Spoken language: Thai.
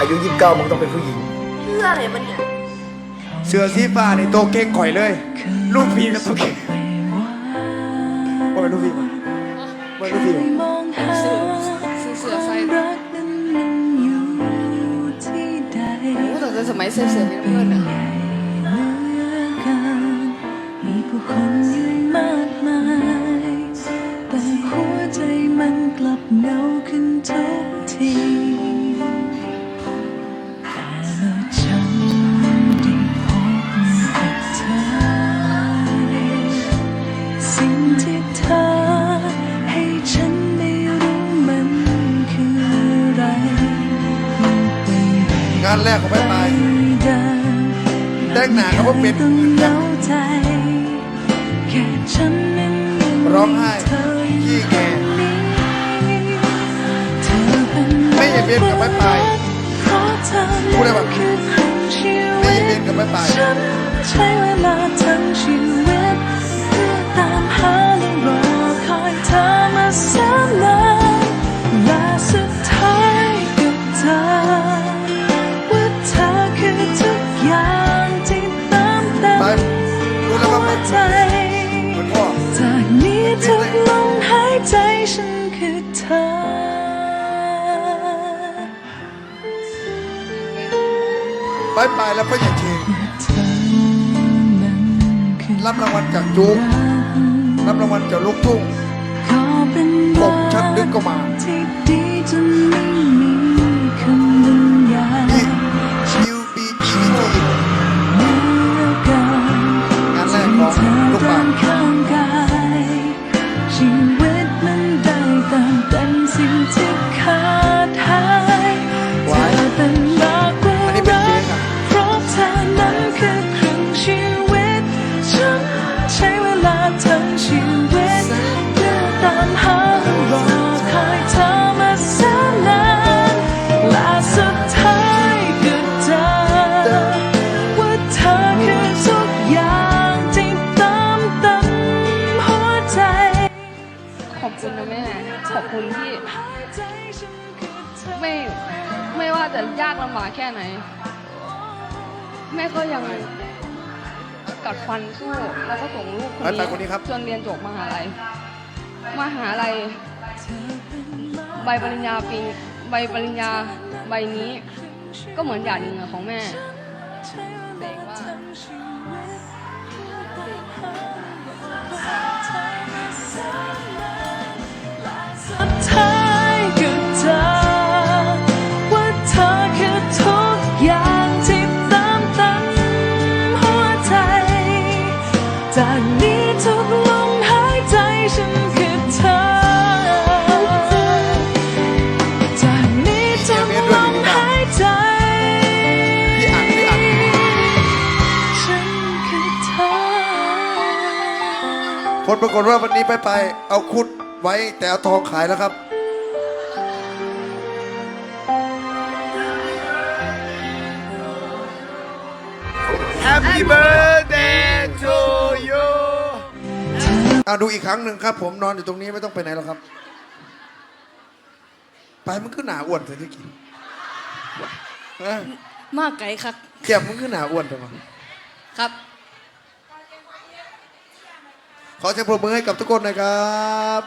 อายุยี่สิบเก้ามึงต้องเป็นผู้หญิง เพื่ออะไรมันเนี่ยเสือสีฟ้าในตัวเก่งก่อยเลย ลูกพี่กับตัวเก่งว่าเป็นลูกพี่มั้ยว่าเป็นลูกพี่มั้ยสื่อสื่อเสือไฟโอ้แต่จะสมัยเสือเสือมีน้ำเงินอะมีผู้คนยืนมากมายแต่หัวใจมันกลับเหงาขึ้นทุกทีานแรกของแม่ปลายเดิมแดกหนาเขาก็เป็นต้องเหงาใจแค่ฉันนั้นยังร้องไห้เธอขี้แก่เธอเป็นไม่อย่าเบียดกับไม้ปลายเพราะเธอพูดได้ปะคือครึ่งชีไม่วิอย่าตเบียดกับไม้ปลาย ใจเหมือนพ่อจากนี้ทุกลมหายใจฉันคือเธอไปไปแล้วพ่อใหญ่เชงเธอนั้นคือรับรางวัลจากจุ๊กรับรางวัลจากลูกทุ่งขอเป็นผมชัดลึกก็มาที่ดีจนไม่ ไม่ไม่ว่าจะยากลำบากแค่ไหน แม่ก็ยังกัดฟันสู้แล้วก็ส่งลูกคนไปไปคนนี้ครับ จนเรียนจบมหาลัยมหาลัยใบปริญญาปีใบปริญญาใบนี้ ก็เหมือนหยาดเหงื่อของแม่ จากนี้ทุกลมหายใจฉันคือเธอ จากนี้ทุกลมหายใจ พี่อัดพี่อัดฉันคือเธอ ผลปรากฏว่าวันนี้ไปไปเอาคุดไว้แต่เอาทองขายแล้วครับ Happy birthday เอาดูอีกครั้งหนึ่งครับ ผมนอนอยู่ตรงนี้ไม่ต้องไปไหนหรอกครับ ไปมันคือหนาอ้วนเถอะที่กินฮะมากไกลครับแก้มมันคือหนาอ้วนเถอะวะครับ ขอเสียงปรบมือให้กับทุกคนหนะครับ